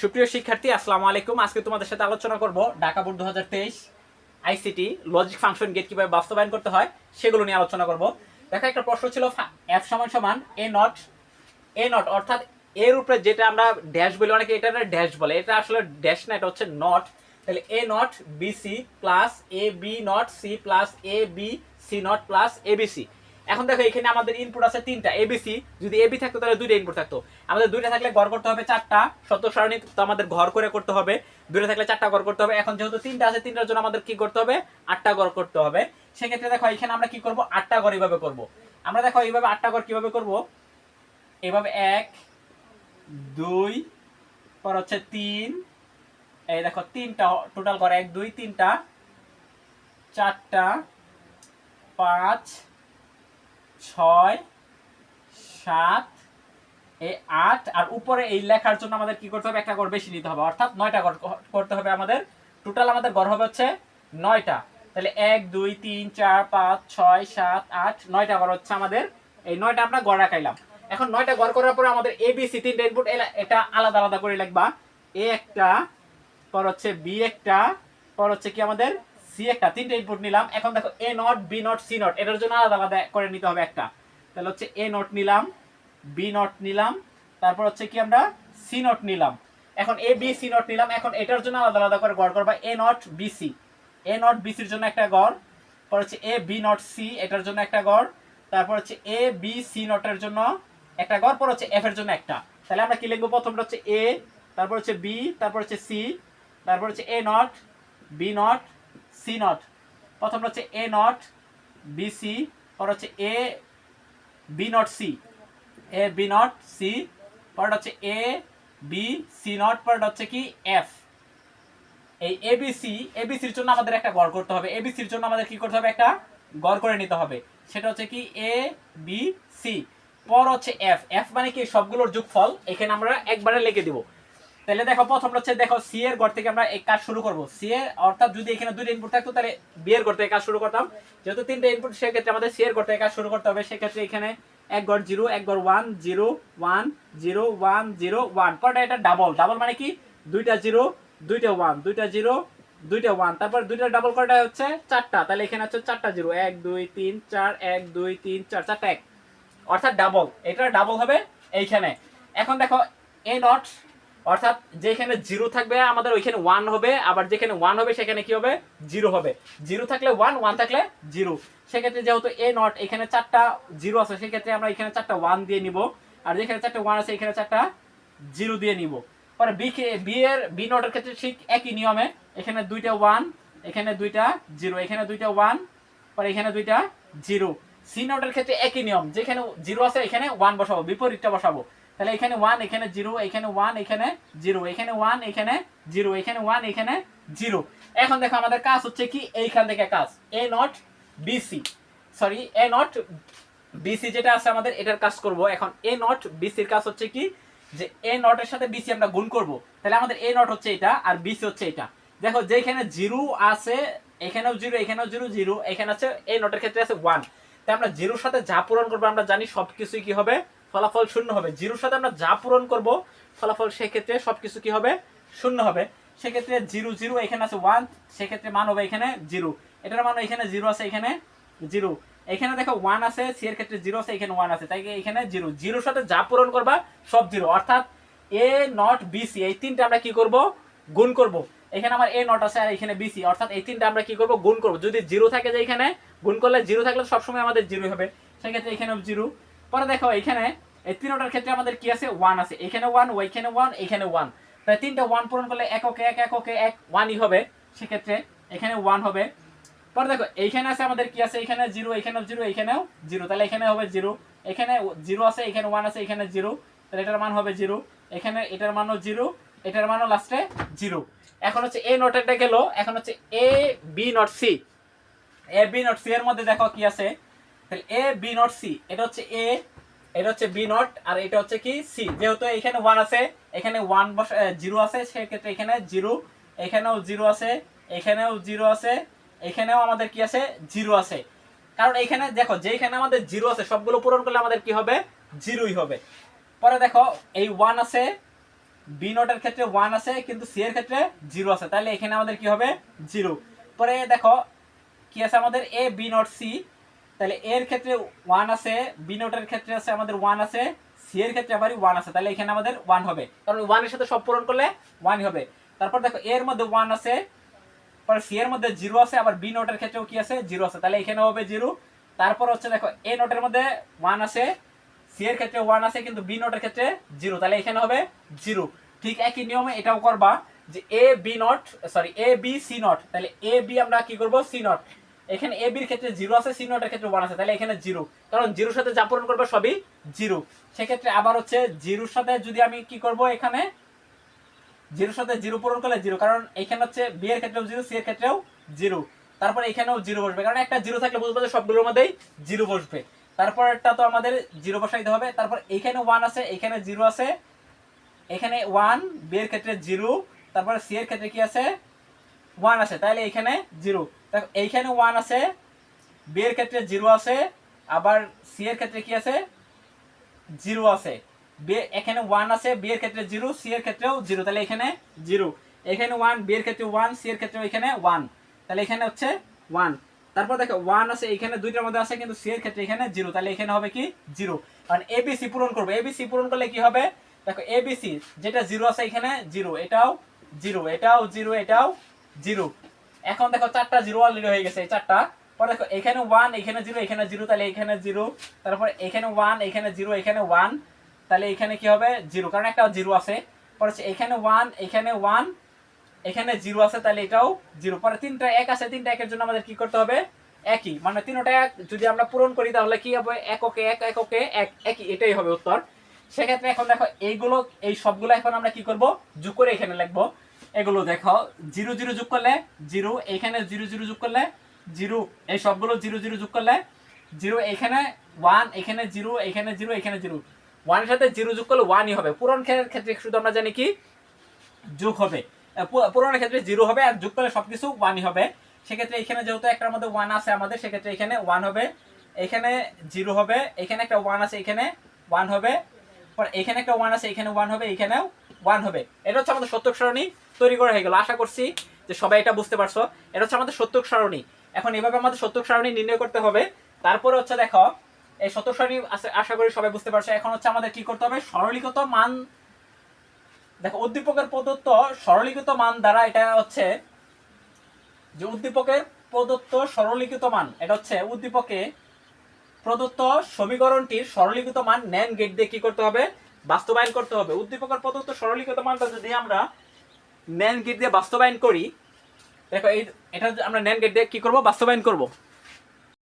সুপ্রিয় শিক্ষার্থী, আসসালামু আলাইকুম। আজকে তোমাদের সাথে আলোচনা করব ঢাকা বোর্ড দু হাজার তেইশ আইসিটি লজিক ফাংশন গেট কীভাবে বাস্তবায়ন করতে হয় সেগুলো নিয়ে আলোচনা করব। দেখো, একটা প্রশ্ন ছিল এফ সমান সমান এ নট এ নট অর্থাৎ এর উপরে যেটা আমরা ড্যাশ বলি, অনেকে এটা ড্যাশ বলে, এটা আসলে ড্যাশ না, এটা হচ্ছে নট তাহলে A not B C plus A B not C plus A B C not plus A B C এখন দেখো, এখানে আমাদের ইনপুট আছে তিনটা এবিসি যদি এবি থাকতো, তাহলে দুইটা ইনপুট থাকতো। আমাদের দুইটা থাকলে ঘর করতে হবে চারটা সত্য সারণী তো আমাদের ঘর করে করতে হবে। দুইটা থাকলে চারটা ঘর করতে হবে। এখন যেহেতু তিনটা আছে, তিনটার জন্য আমাদের কি করতে হবে? আটটা ঘর করতে হবে। সেক্ষেত্রে দেখো, এখানে আমরা কি করব? আটটা ঘর এইভাবে করব। আমরা দেখো, এইভাবে আটটা ঘর কীভাবে করব? এইভাবে এক, দুই, পর হচ্ছে তিন। এই দেখো, তিনটা টোটাল ঘর এক, দুই, তিনটা, চারটা, পাঁচ ছয়, সাত এই আট, আর উপরে এই লেখার জন্য আমাদের কি করতে হবে? একটা ঘর বেশি নিতে হবে। অর্থাৎ নয়টা ঘর করতে হবে আমাদের। টোটাল আমাদের ঘর হবে হচ্ছে নয়টা। তাহলে এক, দুই, তিন, চার, পাঁচ, ছয়, সাত, আট, নয়টা ঘর হচ্ছে আমাদের এই নয়টা আমরা ঘর রাখাইলাম এখন নয়টা ঘর করার পরে আমাদের এ বি সি তিনটা ইনপুট এটা আলাদা আলাদা করে লিখবা। এ একটা, পর হচ্ছে বি একটা, পর হচ্ছে কি আমাদের? সি একটা, তিনটা ইনপুট নিলাম। এখন দেখো A not B not C not এটার জন্য আলাদা আলাদা করে নিতে হবে একটা। তাহলে হচ্ছে এ নট নিলাম বি নট নিলাম, তারপর হচ্ছে কি আমরা সি নট নিলাম। এখন এ বি সি নট নিলাম, এখন এটার জন্য আলাদা আলাদা করে গড় করবা A not B C A not B সির জন্য একটা গড় পর হচ্ছে এ বি নট সি এটার জন্য একটা গড়, তারপর হচ্ছে এ বি সি নটের জন্য একটা গড় পর হচ্ছে এফ এর জন্য একটা। তাহলে আমরা কি লিখব? প্রথমটা হচ্ছে এ তারপর হচ্ছে বি তারপর হচ্ছে সি তারপর হচ্ছে A not B not C not প্রথমটা হচ্ছে এ নট বি সি পর হচ্ছে A B not C A B not C পরটা হচ্ছে এ বি সি নট পরটা হচ্ছে কি এফ এই এবিসি এবিসির জন্য আমাদের একটা গড় করতে হবে। এবিসির জন্য আমাদের কি করতে হবে? একটা গড় করে নিতে হবে। সেটা হচ্ছে কি এ বি সি পর হচ্ছে এফ এফ মানে কি? সবগুলোর যোগফল এখানে আমরা একবারে লিখে দিব। তাহলে দেখো প্রথম হচ্ছে দেখো সি এর ঘর থেকে আমরা এই কাজ শুরু করব। সি এ অর্থাৎ যদি এখানে দুইটা ইনপুট থাকতো, তাহলে বি এর ঘর থেকে কাজ শুরু করতাম। যেহেতু তিনটা ইনপুট সেক্ষেত্রে আমাদের সি এর ঘর থেকে কাজ শুরু করতে হবে। সেক্ষেত্রে এখানে এক ঘর জিরো এক ঘর one zero one zero one zero one পরটা এটা ডাবল ডাবল মানে কি? দুইটা জিরো দুইটা ওয়ান দুইটা জিরো দুইটা ওয়ান তারপর দুইটা ডাবল করাটা হচ্ছে? চারটা। তাহলে এখানে হচ্ছে চারটা জিরো এক, দুই, তিন, চার, এক, দুই, তিন, চার। চারটা এক। অর্থাৎ ডাবল এটা ডাবল হবে এইখানে। এখন দেখো এ নট অর্থাৎ যেখানে জিরো থাকবে, আমাদের ওইখানে ওয়ান হবে, আবার যেখানে ওয়ান হবে, সেখানে কি হবে? জিরো হবে। জিরো থাকলে ওয়ান ওয়ান থাকলে জিরো। সেক্ষেত্রে যেহেতু এ নট এখানে চারটা জিরো আছে, সেক্ষেত্রে আমরা এখানে চারটা ওয়ান দিয়ে নিব। আর যেখানে চারটা ওয়ান আছে, এখানে চারটা জিরো দিয়ে নিব। পরে বি বি এর বি নটের ক্ষেত্রে ঠিক একই নিয়মে, এখানে দুইটা ওয়ান এখানে দুইটা জিরো, এখানে দুইটা ওয়ান পরে এখানে দুইটা জিরো। সি নটের ক্ষেত্রে একই নিয়ম, যেখানে জিরো আছে, এখানে ওয়ান বসাবো, বিপরীতটা বসাবো। তাহলে এখানে ওয়ান এখানে জিরো এখানে ওয়ান এখানে জিরো এখানে ওয়ান এখানে জিরো এখানে ওয়ান এখানে জিরো এখন দেখো আমাদের কাজ হচ্ছে কি? এইখান থেকে কাজ। A not B C sorry A not B C যেটা আছে আমাদের, এটার কাজ করব। এখন এ নট বিসির কাজ হচ্ছে কি? যে এ নটের সাথে বিসি আমরা গুণ করব। তাহলে আমাদের এ নট হচ্ছে এটা আর বিসি হচ্ছে এটা। দেখো, যেখানে জিরো আছে, এখানেও জিরো এখানেও জিরো জিরো এখানে আছে এ নটের ক্ষেত্রে আছে ওয়ান তাই আমরা জিরোর সাথে যা পূরণ করব আমরা জানি সব কিছুই কি হবে? ফলাফল শূন্য হবে। জিরোর সাথে আমরা যা পূরণ করব, ফলাফল সেক্ষেত্রে সব কিছু কি হবে? শূন্য হবে। সেক্ষেত্রে জিরো জিরো এখানে আছে ওয়ান সেক্ষেত্রে মান হবে এখানে জিরো। এটার মান এখানে জিরো আছে, এখানে জিরো। এখানে দেখো ওয়ান আছে সি এর ক্ষেত্রে জিরো আছে, এখানে ওয়ান আছে, তাই এখানে জিরো। জিরোর সাথে যা পূরণ করবা, সব জিরো। অর্থাৎ এ নট বিসি এই তিনটা আমরা কি করব? গুণ করব। এখানে আমার এ নট আছে আর এখানে বিসি অর্থাৎ এই তিনটা আমরা কি করব? গুণ করব। যদি জিরো থাকে যে এখানে, গুণ করলে জিরো থাকলে সবসময় আমাদের জিরো হবে। সেক্ষেত্রে এখানেও জিরো। পরে দেখো এখানে এই তিনটার ক্ষেত্রে আমাদের কি আছে? ওয়ান আছে। এখানে ওয়ান ওইখানে ওয়ান এখানে ওয়ান তাই তিনটা ওয়ান পূরণ করলে এককে এক এককে এক ওয়ানই হবে। সেক্ষেত্রে এখানে ওয়ান হবে। পরে দেখো, এইখানে আছে আমাদের কি আছে? এখানে জিরো এখানেও জিরো এখানেও জিরো তাহলে এখানে হবে জিরো এখানে জিরো আছে, এখানে ওয়ান আছে, এখানে জিরো তাহলে এটার মান হবে জিরো এখানে এটার মানও জিরো এটার মানও লাস্টে জিরো এখন হচ্ছে এ নোটেরটা গেল। এখন হচ্ছে A B not C A B not C এর মধ্যে দেখো কি আছে? তাহলে এ বি নট সি এটা হচ্ছে এ এটা হচ্ছে বি নট আর এটা হচ্ছে কি সি যেহেতু এখানে ওয়ান আছে, এখানে ওয়ান জিরো আছে, সেক্ষেত্রে এখানে জিরো এখানেও জিরো আছে, এখানেও জিরো আছে, এখানেও আমাদের কি আছে? জিরো আছে। কারণ এখানে দেখো, যেখানে আমাদের জিরো আছে, সবগুলো পূরণ করলে আমাদের কি হবে? জিরোই হবে। পরে দেখো, এই ওয়ান আছে বি নটের ক্ষেত্রে ওয়ান আছে, কিন্তু সি এর ক্ষেত্রে জিরো আছে। তাহলে এখানে আমাদের কি হবে? জিরো পরে দেখো, কি আছে আমাদের? এ বি নট সি তাহলে এর ক্ষেত্রে ওয়ান আছে বি নোটের ক্ষেত্রে আছে আমাদের ওয়ান আছে সি এর ক্ষেত্রে আবার ওয়ান আছে। তাহলে এখানে আমাদের ওয়ান হবে। কারণ ওয়ানের সাথে সব পূরণ করলে ওয়ানই হবে। তারপর দেখো এর মধ্যে ওয়ান আছে পরে সি এর মধ্যে জিরো আছে, আবার বি নোটের ক্ষেত্রেও কি আছে? জিরো আছে। তাহলে এখানে হবে জিরো তারপর হচ্ছে দেখো এ নোটের মধ্যে ওয়ান আছে সি এর ক্ষেত্রে ওয়ান আছে, কিন্তু বি নোটের ক্ষেত্রে জিরো তাহলে এখানে হবে জিরো ঠিক একই নিয়মে এটাও করবা যে A B not sorry A B C not তাহলে এ বি আমরা কি করব? সি নট এখানে এ বির ক্ষেত্রে জিরো আছে সি নটের ক্ষেত্রে ওয়ান আছে, তাহলে এখানে জিরো কারণ জিরোর সাথে যা পূরণ করবে সবই জিরো সেক্ষেত্রে আবার হচ্ছে জিরোর সাথে যদি আমি কি করব এখানে? জিরোর সাথে জিরো পূরণ করলে জিরো কারণ এখানে হচ্ছে বি এর ক্ষেত্রেও জিরো সি এর ক্ষেত্রেও জিরো তারপর এখানেও জিরো বসবে, কারণ একটা জিরো থাকলে বুঝব যে সবগুলোর মধ্যেই জিরো বসবে। তারপরটা তো আমাদের জিরো বসাইতে হবে। তারপর এখানে ওয়ান আছে, এখানে জিরো আছে। এখানে ওয়ান বি এর ক্ষেত্রে জিরো তারপরে সি এর ক্ষেত্রে কি আছে? ওয়ান আছে তাহলে এখানে জিরো এইখানে ওয়ান আছে বি এর ক্ষেত্রে জিরো আছে, আবার সি এর ক্ষেত্রে কি আছে? জিরো আছে। এখানে ওয়ান আছে বি এর ক্ষেত্রে জিরো সি এর ক্ষেত্রেও জিরো তাহলে এখানে জিরো এখানে ওয়ান বি এর ক্ষেত্রে ওয়ান সি এর ক্ষেত্রেও এখানে ওয়ান তাহলে এখানে হচ্ছে ওয়ান তারপর দেখো ওয়ান আছে এখানে দুইটার মধ্যে আছে, কিন্তু সি এর ক্ষেত্রে এখানে জিরো তাহলে এখানে হবে কি? জিরো কারণ এবিসি পূরণ করব। এবিসি পূরণ করলে কি হবে? দেখো এবিসি যেটা জিরো আছে এখানে জিরো এটাও জিরো এটাও জিরো এটাও জিরো। এখন দেখো চারটা জিরো অলরেডি হয়ে গেছে চারটা। পরে দেখো, এখানে ওয়ান এখানে জিরো এখানে জিরো তাহলে এখানে জিরো তারপর এখানে ওয়ান এখানে জিরো এখানে ওয়ান তাহলে এখানে কি হবে? জিরো কারণ একটা জিরো আছে। পরে হচ্ছে এখানে ওয়ান এখানে ওয়ান এখানে জিরো আছে, তাহলে এটাও জিরো পরে তিনটা এক আছে, তিনটা একের জন্য আমাদের কি করতে হবে? একই। মানে তিনটা এক যদি আমরা পূরণ করি, তাহলে কি হবে? এককে এক এককে এক। একই, এটাই হবে উত্তর। সেক্ষেত্রে এখন দেখো, এইগুলো, এই সবগুলো এখন আমরা কি করব? যোগ করে এখানে লিখব। এগুলো দেখো জিরো জিরো যোগ করলে জিরো এখানে জিরো জিরো যোগ করলে জিরো এই সবগুলো জিরো জিরো যোগ করলে জিরো এখানে ওয়ান এখানে জিরো এখানে জিরো এখানে জিরো। ওয়ানের সাথে জিরো যোগ করলে ওয়ানই হবে। পূরণ ক্ষেত্রে শুধু আমরা জানি কি? যোগ হবে। আহ, পূ- পূরণের ক্ষেত্রে জিরো হবে আর যোগ করলে সবকিছু ওয়ানই হবে। সেক্ষেত্রে এখানে যেহেতু একটার মধ্যে ওয়ান আছে আমাদের সেক্ষেত্রে এখানে ওয়ান হবে। এখানে জিরো হবে এখানে একটা ওয়ান আছে এখানে ওয়ান হবে। এখানে একটা ওয়ান আছে এখানে ওয়ান হবে এখানেও ওয়ান হবে। এটা হচ্ছে আমাদের সত্যক সারণী তৈরি করা হয়ে গেল। আশা করছি যে সবাই এটা বুঝতে পারছ। এটা হচ্ছে আমাদের সত্যক সারণী। এখন এভাবে আমাদের সত্যক সারণী নির্ণয় করতে হবে। তারপরে হচ্ছে দেখো, এই সত্যক সারণী আশা- করি সবাই বুঝতে পারছ। এখন হচ্ছে আমাদের কি করতে হবে? সরলীকৃত মান, দেখো, উদ্দীপকের প্রদত্ত সরলীকৃত মান দ্বারা এটা হচ্ছে যে উদ্দীপকের প্রদত্ত সরলীকৃত মান, এটা হচ্ছে উদ্দীপকে প্রদত্ত সমীকরণটির সরলীকৃত মান ন্যান গেট দিয়ে কি করতে হবে? বাস্তবায়ন করতে হবে। উদ্দীপকের প্রদত্ত সরলীকৃত মানটা যদি আমরা ন্যান গেট দিয়ে বাস্তবায়ন করি, দেখো এই এটা আমরা ন্যান গেট দিয়ে কী করব? বাস্তবায়ন করব।